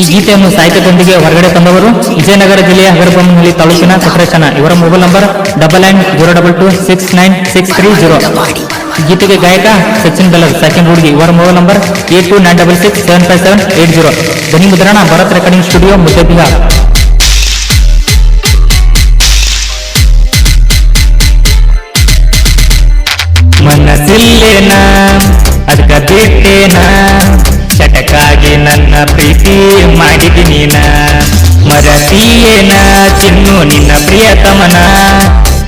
ಈ ಗೀತೆಯನ್ನು ಸಾಹಿತ್ಯದೊಂದಿಗೆ ಹೊರಗಡೆ ತಂದವರು ವಿಜಯನಗರ ಜಿಲ್ಲೆಯ ಹಗರಬೊಮ್ಮನಹಳ್ಳಿ ತಾಲೂಕಿನ ಕೊಟ್ರೇಶನ ಇವರ mobile number double nine zero double two six nine six three zero. ಗೀತೆಗೆ ಗಾಯಕ ಸಚಿನ್ ಬೆಲ್ಲರ್ ಸಚಿನ್ ಹುಡುಗಿ. ಇವರ mobile number eight two nine double six seven five seven eight zero. ಧ್ವನಿ ಮುದ್ರಣ, ಭರತ್ ರೆಕಾರ್ಡಿಂಗ್ ಸ್ಟುಡಿಯೋ ಮುದ್ದೆಬಿಲ್ಲ ಮನಸ್ಸಿಲ್ಲೇನ? ಅದಕ್ಕೆ ಬಿಟ್ಟೇನ ಚಟಕಾಗಿ ನನ್ನ ಪ್ರೀತಿ ಮಾಡಿದಿ ನೀನ. ಮರತೀಯೇನ ಚಿನ್ನು ನಿನ್ನ ಪ್ರಿಯತಮನ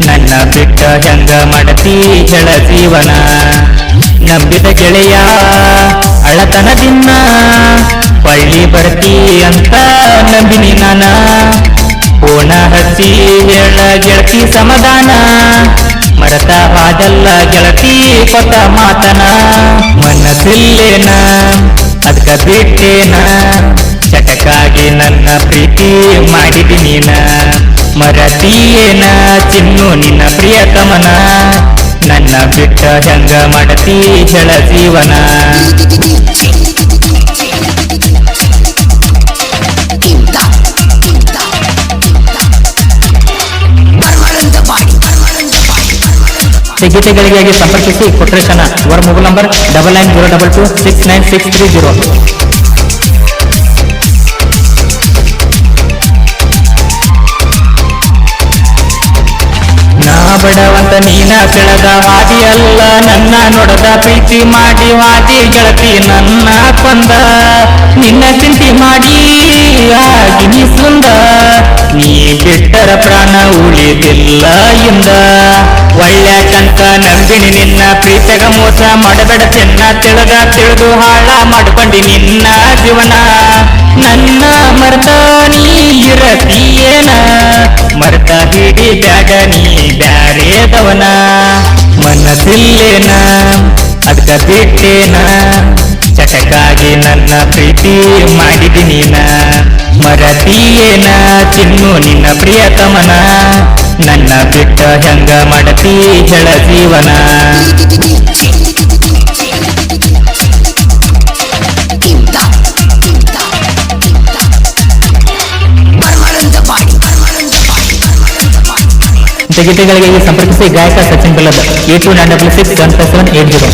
ನನ್ನ ಬಿಟ್ಟ ಹೆಂಗ ಮಡತಿ ಜಳ ಜೀವನ. ನಂಬಿದ ಗೆಳೆಯ ಅಳತನದಿನ್ನ ಪಳ್ಳಿ ಬರ್ತಿ ಅಂತ ನಂಬಿನಿ ನಾನ. ಓಣ ಹಚ್ಚಿ ಹೇಳ ಗೆಳತಿ ಸಮಾಧಾನ. ಮರತ ಹಾದಲ್ಲ ಗೆಳತಿ ಕೊಟ್ಟ ಮಾತನ. ಮನಸ್ಸಿಲ್ಲೇನ ಅದಕ್ಕ ಬಿಟ್ಟೇನ? ಚಟಕಾಗಿ ನನ್ನ ಪ್ರೀತಿ ಮಾಡಿದಿ ನೀನ? ಮರತೀಯೇನ? ಚಿನ್ನು ನಿನ್ನ ಪ್ರಿಯತಮನ ನನ್ನ ಬಿಟ್ಟ ಹೆಂಗ ಮಾಡತಿ, ಜಳ ಜೀವನ? ಗೀತೆಗಳಿಗಾಗಿ ಸಂಪರ್ಕಿಸಿ ಕೊಟ್ರೇಶನ ಇವರ mobile number double nine zero double two six nine six three zero ಬಡವಂತ ನೀನ ಕೆಳದ ವಾದಿ ಅಲ್ಲ ನನ್ನ ನೋಡದ ಪ್ರೀತಿ ಮಾಡಿ ವಾದಿ ಗೆಳತಿ ನನ್ನ ಕೊಂದ. ನಿನ್ನ ಚಿಂತೆ ಮಾಡಿ ಆಗಿನಿ ಸುಂದ. ನೀ ಬಿಟ್ಟರ ಪ್ರಾಣ ಉಳಿದಿಲ್ಲ ಇಂದ. ಒಳ್ಳೆ ನಂಬಿನಿ ನಿನ್ನ ಪ್ರೀತಗ ಮೋಸ ಮಾಡಬೇಡ ಚೆನ್ನ ತಿಳಿದ ತಿಳಿದು ಹಾಳ ಮಾಡ್ಕೊಂಡಿ ನಿನ್ನ ಜೀವನ. ಮರ್ತ ಬ್ಯಾಗ ನೀ ಬ್ಯಾರೇದವನ? ಮನಸ್ಸಿಲ್ಲೇನ? ಅದ್ಕ ಬಿಟ್ಟೇನ? ಚಟಕಾಗಿ ನನ್ನ ಪ್ರೀತಿ ಮಾಡಿದಿ ನೀನ? ಮರತೀಯೇನ? ಚಿನ್ನು ನಿನ್ನ ಪ್ರಿಯತಮನ? ನನ್ನ ಬಿಟ್ಟ ಹೆಂಗ ಮಾಡತಿ ಜೀವನ? ಇಂಥ ಗೀತೆಗಳಿಗೆ ಈ ಸಂಪರ್ಕಿಸಿ ಗಾಯಕ Sachin Bellad. Eight two nine double six one five seven eight zero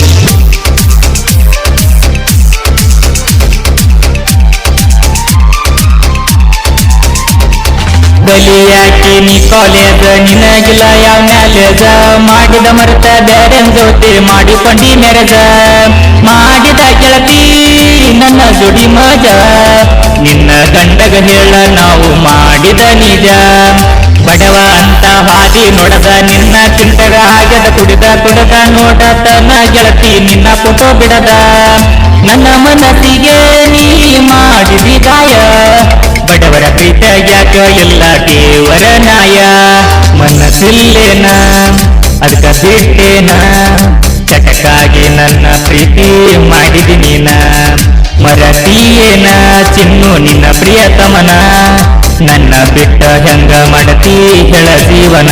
ಬಲಿಯಾಕಿ ನೀ ಕಾಲೇಜ, ನಿನಗಿಲ್ಲ ಯಾವ ಮ್ಯಾಲೇಜ ಮಾಡಿದ ಮರೆತ ಬೇರೆ ಜೊತೆ ಮಾಡಿಕೊಂಡಿ ಮೆರೆಜ ಮಾಡಿದ ಗೆಳತಿ ನನ್ನ ಜೋಡಿ ಮಜ. ನಿನ್ನ ಗಂಡಗ ಹೇಳ ನಾವು ಮಾಡಿದ ನಿಜ. ಬಡವ ಅಂತ ಹಾದಿ ನೋಡದ ನಿನ್ನ ಚಿಂತೆಗ ಹಾಗೆದ ಕುಡಿದ ಕುಡದ ತನ್ನ ಗೆಳತಿ ನಿನ್ನ ಫೋಟೋ ಬಿಡದ. ನನ್ನ ಮನಸ್ಸಿಗೆ ನೀ ಮಾಡಿದಿ ಗಾಯ. ಬಡವರ ಪ್ರೀತ ಯಾಕ ಎಲ್ಲ ದೇವರ ನಾಯ ಮನಸ್ಸಿಲ್ಲೇನ? ಅದಕ್ಕ ಬಿಟ್ಟೇನ ಚಟಕಾಗಿ ನನ್ನ ಪ್ರೀತಿ ಮಾಡಿದಿ ನೀನ? ಮರತೀಯೇನ ಚಿನ್ನು ನಿನ್ನ ಪ್ರಿಯತಮನ. ನನ್ನ ಬಿಟ್ಟ ಹೆಂಗ ಮಾಡತಿ? ಹೇಳ ಜೀವನ.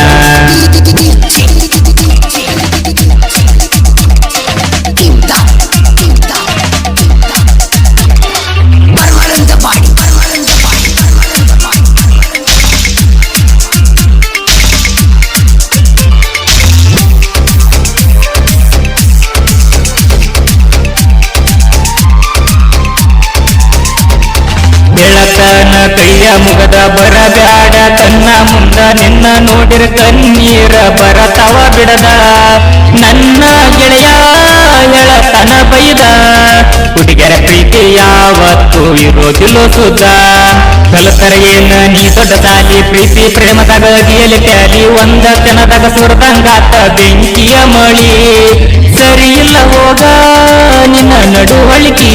ನಿನ್ನ ನೋಡಿರ ಕಣ್ಣೀರ ಬರತವ ಬಿಡದ. ನನ್ನ ಗೆಳೆಯ ಎಳತನ ಬೈದ. ಹುಡುಗರ ಪ್ರೀತಿ ಯಾವತ್ತು ಇರೋದಿಲ್ಲೋ ಸುದ್ದ ಕಲತರ ಏನ ನೀ ದೊಡ್ಡ ಪ್ರೀತಿ ಪ್ರೇಮದಾಗ ಗಿಯಲಿ ಟ್ಯಾಲಿ, ಒಂದ ಜನದಾಗ ಸುರದಂಗಾತ ಬೆಂಕಿಯ ಮಳಿ. ಸರಿ ಇಲ್ಲ ಹೋಗ, ನಿನ್ನ ನಡುವಳಿಕಿ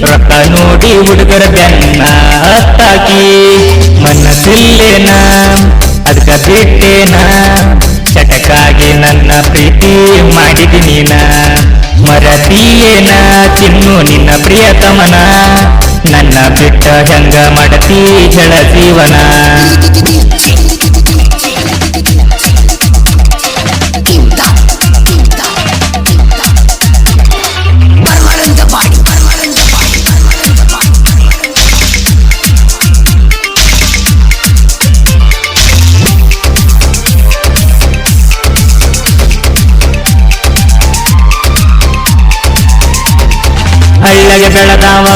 ರೊಕ್ಕ ನೋಡಿ ಹುಡುಗರ ಬೆನ್ನ ಹತ್ತಾಕಿ. ಮನಸ್ಸಿಲ್ಲೇನ? ಅದಕ್ಕ ಬಿಟ್ಟೇನ ಚಟಕಾಗಿ ನನ್ನ ಪ್ರೀತಿ ಮಾಡಿದಿ ನೀನ? ಮರತೀಯೇನ? ತಿನ್ನು ನಿನ್ನ ಪ್ರಿಯತಮನ ನನ್ನ ಬಿಟ್ಟ ಹೆಂಗ ಮಡತಿ ಜಳ ಜೀವನ? ಹಳ್ಳಗೆ ಬೆಳೆದವ.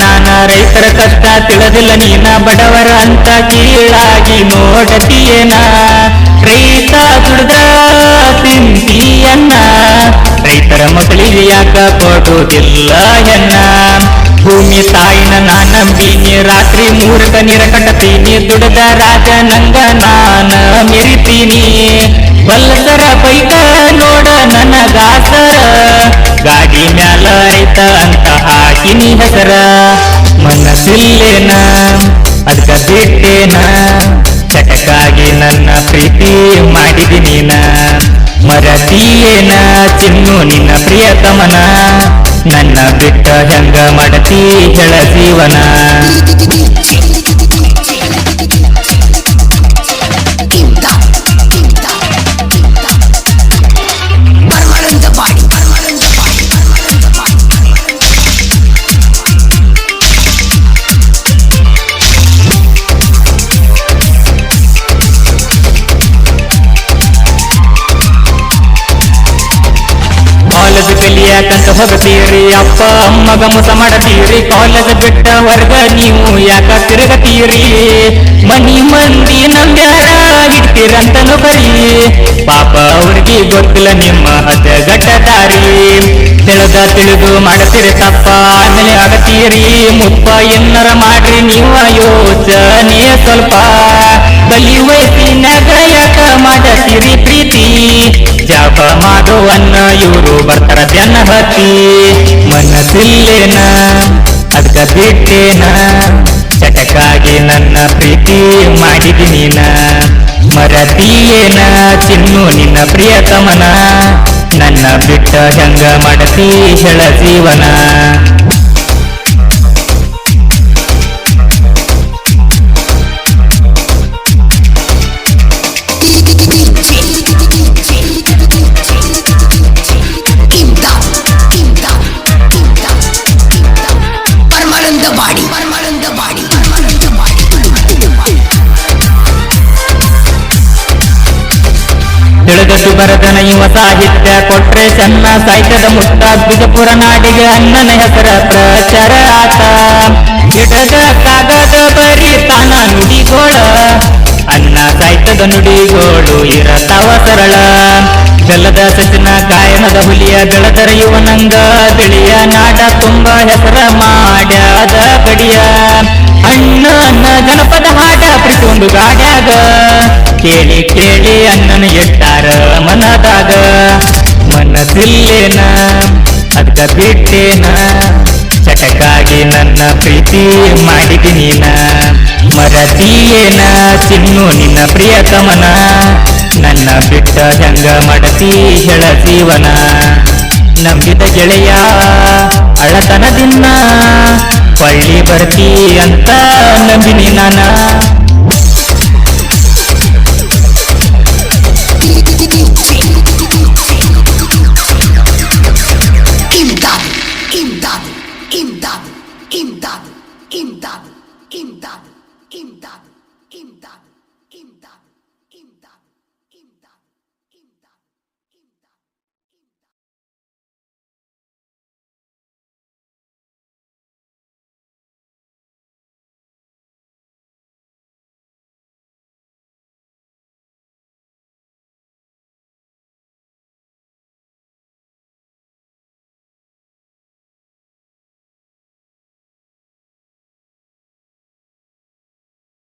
ನಾನ ರೈತರ ಕಷ್ಟ ತಿಳಿದಿಲ್ಲ ನೀನ ಬಡವರ ಅಂತ ಕೀಳಾಗಿ ನೋಡತಿಯೇನ? ರೈತ ದುಡ್ದ ತಿಂತೀಯನ್ನ? ರೈತರ ಮಕ್ಕಳಿಗೆ ಯಾಕ ಕೊಡುವುದಿಲ್ಲ ಎನ್ನ ಭೂಮಿ ತಾಯಿನ ನಾ ನಂಬಿನಿ ರಾತ್ರಿ ಮೂರಕ ನೀರ ಕಟ್ಟತೀನಿ. ದುಡದ ರಾಜ ನಂಗ ನಾನ ಮೆರಿತೀನಿ. ಬಲ್ಲಸರ ಬೈಕ ನೋಡ ನನಗಾಸರ ಗಾಡಿ ಮ್ಯಾಲ ಐತ ಅಂತ ಹಾಕಿನಿ ಹೆಸರ. ಮನಸ್ಸಿಲ್ಲೇನ? ಅದಕ್ಕ ಬಿಟ್ಟೇನ ಚಟಕಾಗಿ ನನ್ನ ಪ್ರೀತಿ ಮಾಡಿದಿ ನೀನ? ಮರತೀಯೇನ? ಚಿನ್ನು ನಿನ್ನ ಪ್ರಿಯತಮನ? ನನ್ನ ಬಿಟ್ಟ ಹೆಂಗ ಮಡತಿ ಹೆಳ ಜೀವನ? ಕಾಲೇಜ್ ಹೊರತೀರಿ? ಅಪ್ಪ, ಅಮ್ಮ ಗಮಸ ಮಾಡತೀರಿ? ಕಾಲೇಜ್ ಬಿಟ್ಟ ವರ್ಗ ನೀವು ಯಾಕ ತಿರುಗತೀರಿ? ಮನಿ ಮಂದಿ ನಂಬ್ಯಾರ ಇಡ್ತೀರಂತನು ಬರೀ. ಪಾಪ ಅವ್ರಿಗೆ ಗೊತ್ತಿಲ್ಲ ನಿಮ್ಮ ಹದಗಟ್ಟದಾರಿ ತಿಳಿದ ತಿಳಿದು ಮಾಡತೀರಿ ತಪ್ಪ, ಆಮೇಲೆ ಆಗತೀರಿ. ಮುಪ್ಪ ಎನ್ನರ ಮಾಡ್ರಿ ನೀವ ಯೋಚನೆ ಸ್ವಲ್ಪ. ಬಲಿ ವಯಸ್ಸಿನಾಗ ಯಾಕ ಮಾಡತೀರಿ ಪ್ರೀತಿ? ಜಪ ಮಾಡುವನ್ನ ಇವರು ಬರ್ತಾರ ಜನ ಹತ್ತಿ ಮನಸ್ಸಿಲ್ಲೇನ? ಅದಕ್ಕ ಬಿಟ್ಟೇನ ಚಟಕಾಗಿ ನನ್ನ ಪ್ರೀತಿ ಮಾಡಿದಿ ನೀನ? ಮರತೀಯೇನ? ಚಿನ್ನು ನಿನ್ನ ಪ್ರಿಯತಮನ ನನ್ನ ಬಿಟ್ಟ ಹೆಂಗ ಮಾಡತಿ? ಹೇಳ ಜೀವನ? ತಿಳಿದಷ್ಟು ಬರದನ ಇವ ಸಾಹಿತ್ಯ ಕೊಟ್ರೆ ಚೆನ್ನ ಸಾಹಿತ್ಯದ ಮುಟ್ಟ ಬಿಜಪುರ ನಾಡಿಗೆ ಅಣ್ಣನ ಹೆಸರ ಪ್ರಚಾರ ಆತ. ಗಿಡದ ಕಾಗದ ಬರೀತಾನ ನುಡಿಗೋಳ ಅನ್ನ ಸಾಹಿತ್ಯದ ನುಡಿಗೋಳು ಇರತಾವ ಸರಳ. ಬೆಲ್ಲದ ಸಚಿನ ಗಾಯನದ ಹುಲಿಯ ಬೆಳೆದರ ನಂಗ ತಿಳಿಯ ನಾಡ ತುಂಬ ಹೆಸರ ಮಾಡ್ಯಾದ ಗಡಿಯ ಅಣ್ಣನ ಜನಪದ ಹಾಡ ಪ್ರತಿಯೊಂದು ಗಾಡ್ಯಾಗ. ಕೇಳಿ ಕೇಳಿ ಅಣ್ಣನ ಎಟ್ಟಾರ ಮನದಾಗ. ಮನದಿಲ್ಲೇನ? ಅದ್ಕ ಬಿಟ್ಟೇನ? ಚಟಕಾಗಿ ನನ್ನ ಪ್ರೀತಿ ಮಾಡಿದಿ ನೀನ? ಮರದಿಯೇನ ಚಿನ್ನು ನಿನ್ನ ಪ್ರಿಯತಮನ ನನ್ನ ಬಿಟ್ಟ ಹೆಂಗ ಮಡತಿ ಹೇಳ ಜೀವನ? ನಂಬಿದ ಗೆಳೆಯ ಅಳತನದಿನ್ನ? ಪಳ್ಳಿ ಬರ್ತಿ ಅಂತ ನಂಬಿನಿ ನಾನ? ইমদাদ ইমদাদ ইমদাদ ইমদাদ ইমদাদ ইমদাদ